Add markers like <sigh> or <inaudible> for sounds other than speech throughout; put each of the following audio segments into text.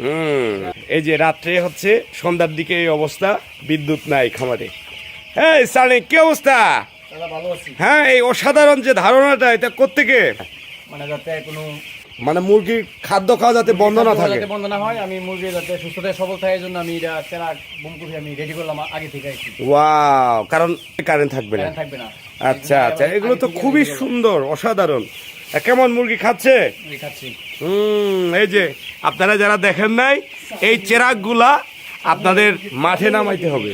হুম। এই যে রাত্রে হচ্ছে সন্ধ্যার দিকে এই অবস্থা বিদ্যুৎ নাই খামারে। হ্যাঁ সানি কি অবস্থা? হ্যাঁ এই অসাধারণ যে ধারণাটা এটা কোত্থেকে? মানে যাতে কোনো মানে মুরগির খাদ্য খাওয়া যাতে বন্ধ না থাকে। বন্ধ না হয় আমি মুরগি যাতে সুস্থতায় সবল থাকে জন্য আমি এটা চেরা বুম করে আমি রেডি করলাম আগে থেকে কি। ওয়াও কারণ কারেন্ট থাকবে না। থাকবে না। আচ্ছা আচ্ছা এগুলো তো খুবই সুন্দর অসাধারণ। কেমন মুরগি খাচ্ছে। হুম এই যে আপনারা যারা দেখেন নাই এই চেরাকগুলা আপনাদের মাঠে নামাইতে হবে।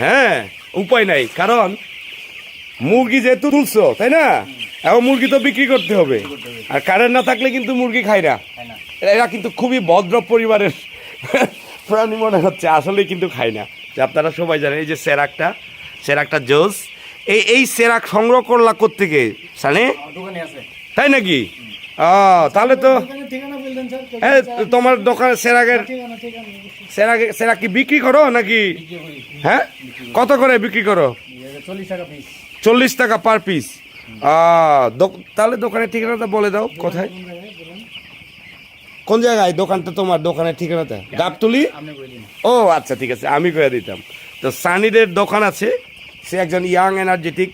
হ্যাঁ উপায় নাই কারণ মুরগি যেহেতু তুলছো তাই না? এখন মুরগি তো বিক্রি করতে হবে। আর কারেন্ট না থাকলে কিন্তু মুরগি খায় না। এরা কিন্তু খুবই ভদ্র পরিবারের প্রাণী মনে হচ্ছে আসলে কিন্তু খায় না। যে আপনারা সবাই জানেন এই যে সেরাকটা সেরাকটা জোস এই এই সেরাক সংগ্রহ করলা জানে আমার তাই নাকি? ও তাহলে তো এ, তোমার দোকানে সেরাকের সেরাকে সেরাক কি বিক্রি করো নাকি? হ্যাঁ? কত করে বিক্রি করো? চল্লিশ টাকা পিস। চল্লিশ টাকা পার পিস। তাহলে দোকানের ঠিকানাটা বলে দাও কোথায়? কোন জায়গায়? দোকানটা তোমার দোকানের ঠিকানাটা? গাবতলি? ও আচ্ছা ঠিক আছে আমি করে দিতাম। তো সানিদের দোকান আছে সে একজন ইয়াং এনার্জেটিক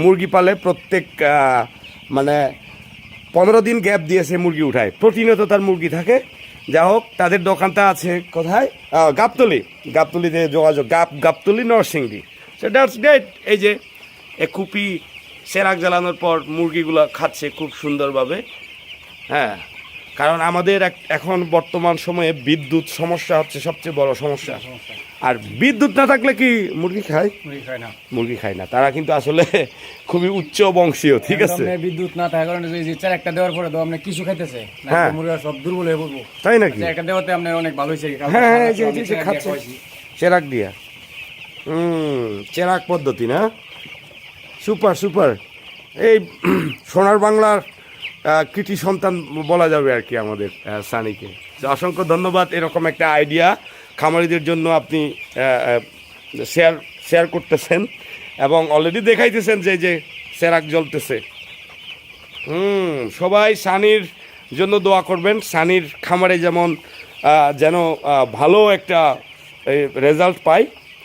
মুরগি পালে প্রত্যেক মানে পনেরো দিন গ্যাপ দিয়ে সে মুরগি উঠায়। প্রতিনিয়ত তার মুরগি থাকে। যা হোক তাদের দোকানটা আছে কোথায়? গাবতলি। গাবতলিতে যোগাযোগ গাব Gabtali Narsingdi. So that's great এই যে এ কুপি সেরাক জ্বালানোর পর মুরগিগুলো খাচ্ছে খুব সুন্দরভাবে। হ্যাঁ কারণ আমাদের এখন বর্তমান সময়ে বিদ্যুৎ সমস্যা হচ্ছে সবচেয়ে বড় সমস্যা। আর বিদ্যুৎ না থাকলে কি মুরগি খায়? মুরগি খায় না। মুরগি খায় না। তারা কিন্তু আসলে <laughs> খুবই উচ্চ বংশীয় ঠিক আছে? বিদ্যুৎ না থাকার কারণে যে- চার একটা দেওয়ার পরে তো আপনি কিছু খাইতেছে। হ্যাঁ। মুরগা সব দুর্বল হয়ে পড়ব। তাই নাকি? চার একটা দেওয়াতে আপনার অনেক ভালো হয়েছে হ্যাঁ, হ্যাঁ, খাচ্ছে। চেরাক দিয়া। হুম চেরাক পদ্ধতি না? Super super. এই <clears throat> সোনার বাংলার কৃতি সন্তান বলা যাবে আর কি আমাদের সানিকে। অসংখ্য ধন্যবাদ এরকম একটা আইডিয়া খামারিদের জন্য আপনি শেয়ার শেয়ার করতেছেন এবং অলরেডি দেখাইতেছেন যে যে সেরাক জ্বলতেছে। হুম, সবাই সানির জন্য দোয়া করবেন। সানির খামারে যেমন যেন ভালো একটা রেজাল্ট পাই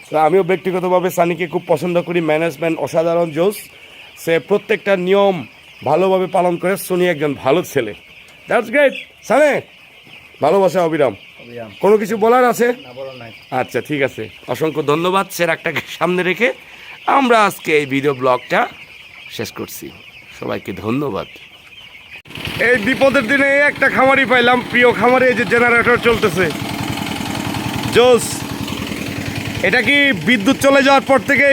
তো আমিও ব্যক্তিগতভাবে সানিকে খুব পছন্দ করি ম্যানেজমেন্ট অসাধারণ জোস সে প্রত্যেকটা নিয়ম ভালোভাবে পালন করে সোনি একজন ভালো ছেলে। দ্যাটস গ্রেট সানে ভালোবাসা অবিরাম। কোনো কিছু বলার আছে? বলার আচ্ছা ঠিক আছে। অসংখ্য ধন্যবাদ সেরাকটাকে সামনে রেখে। আমরা আজকে এই ভিডিও ব্লগটা শেষ করছি। সবাইকে ধন্যবাদ। এই বিপদের দিনে একটা খামারই পাইলাম। প্রিয় খামারে এই যে জেনারেটর চলতেছে। জোস এটা কি বিদ্যুৎ চলে যাওয়ার পর থেকে